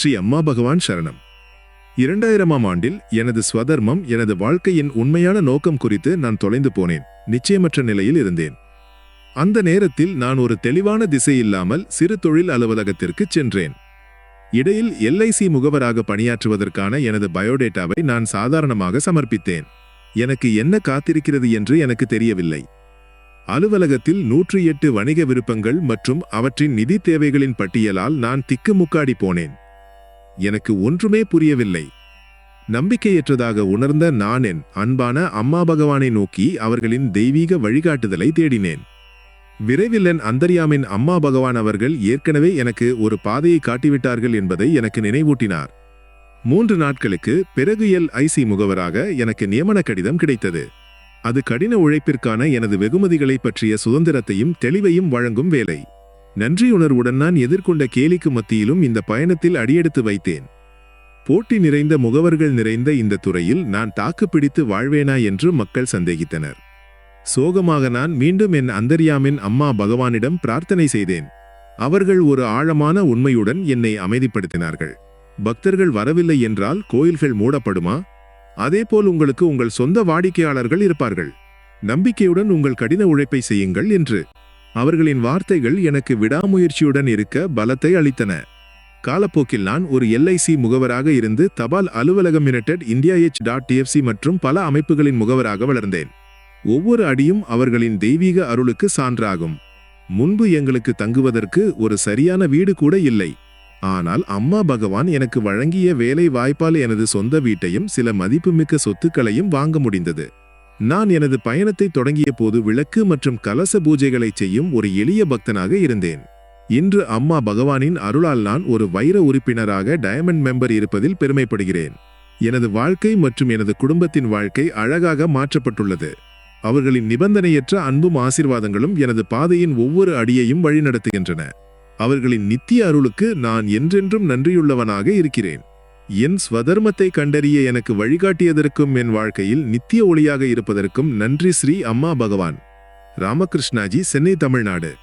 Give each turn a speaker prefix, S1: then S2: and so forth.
S1: ஸ்ரீ அம்மா பகவான் சரணம். இரண்டாயிரமாம் ஆண்டில் எனது ஸ்வதர்மம் எனது வாழ்க்கையின் உண்மையான நோக்கம் குறித்து நான் தொலைந்து போனேன் நிச்சயமற்ற நிலையில் இருந்தேன். அந்த நேரத்தில் நான் ஒரு தெளிவான திசை இல்லாமல் சிறு தொழில் அலுவலகத்திற்கு சென்றேன். இடையில் எல்ஐசி முகவராக பணியாற்றுவதற்கான எனது பயோடேட்டாவை நான் சாதாரணமாக சமர்ப்பித்தேன். எனக்கு என்ன காத்திருக்கிறது என்று எனக்கு தெரியவில்லை. அலுவலகத்தில் நூற்றி எட்டு வணிக விருப்பங்கள் மற்றும் அவற்றின் நிதி தேவைகளின் பட்டியலால் நான் திக்குமுக்காடி போனேன். எனக்கு ஒன்றுமே புரியவில்லை. நம்பிக்கையற்றதாக உணர்ந்த நான் என் அன்பான அம்மா பகவானை நோக்கி அவர்களின் தெய்வீக வழிகாட்டுதலை தேடினேன். விரைவில் என் அந்தரியாமின் அம்மா பகவான் அவர்கள் ஏற்கனவே எனக்கு ஒரு பாதையை காட்டிவிட்டார்கள் என்பதை எனக்கு நினைவூட்டினார். மூன்று நாட்களுக்கு பிறகு எல். ஐசி முகவராக எனக்கு நியமன கடிதம் கிடைத்தது. அது கடின உழைப்பிற்கான எனது வெகுமதிகளை பற்றிய சுதந்திரத்தையும் தெளிவையும் வழங்கும் வேலை. நன்றியுணர்வுடன் நான் எதிர்கொண்ட கேலிக்கு மத்தியிலும் இந்த பயணத்தில் அடியெடுத்து வைத்தேன். போட்டி நிறைந்த முகவர்கள் நிறைந்த இந்த துறையில் நான் தாக்குப்பிடித்து வாழ்வேனா என்று மக்கள் சந்தேகித்தனர். சோகமாக நான் மீண்டும் என் அந்தரியாமின் அம்மா பகவானிடம் பிரார்த்தனை செய்தேன். அவர்கள் ஒரு ஆழமான உண்மையுடன் என்னை அமைதிப்படுத்தினார்கள். பக்தர்கள் வரவில்லை என்றால் கோயில்கள் மூடப்படுமா? அதேபோல் உங்களுக்கு உங்கள் சொந்த வாடிக்கையாளர்கள் இருப்பார்கள். நம்பிக்கையுடன் உங்கள் கடின உழைப்பை செய்யுங்கள் என்று அவர்களின் வார்த்தைகள் எனக்கு விடாமுயற்சியுடன் இருக்க பலத்தை அளித்தன. காலப்போக்கில் நான் ஒரு எல்ஐசி முகவராக இருந்து தபால் அலுவலகம் United India H dot DFC மற்றும் பல அமைப்புகளின் முகவராக வளர்ந்தேன். ஒவ்வொரு அடியும் அவர்களின் தெய்வீக அருளுக்கு சான்றாகும். முன்பு எங்களுக்கு தங்குவதற்கு ஒரு சரியான வீடு கூட இல்லை. ஆனால் அம்மா பகவான் எனக்கு வழங்கிய வேலை வாய்ப்பால் எனது சொந்த வீட்டையும் சில மதிப்புமிக்க சொத்துக்களையும் வாங்க முடிந்தது. நான் எனது பயணத்தை தொடங்கிய போது விளக்கு மற்றும் கலச பூஜைகளை செய்யும் ஒரு எளிய பக்தனாக இருந்தேன். இன்று அம்மா பகவானின் அருளால் நான் ஒரு வைர உறுப்பினராக டயமண்ட் மெம்பர் இருப்பதில் பெருமைப்படுகிறேன். எனது வாழ்க்கை மற்றும் எனது குடும்பத்தின் வாழ்க்கை அழகாக மாற்றப்பட்டுள்ளது. அவர்களின் நிபந்தனையற்ற அன்பும் ஆசிர்வாதங்களும் எனது பாதையின் ஒவ்வொரு அடியையும் வழிநடத்துகின்றன. அவர்களின் நித்திய அருளுக்கு நான் என்றென்றும் நன்றியுள்ளவனாக இருக்கிறேன். என் ஸ்வதர்மத்தை கண்டறிய எனக்கு வழிகாட்டியதற்கும் என் வாழ்க்கையில் நித்திய ஒளியாக இருப்பதற்கும் நன்றி ஸ்ரீ அம்மா பகவான். ராமகிருஷ்ணாஜி சென்னை தமிழ்நாடு.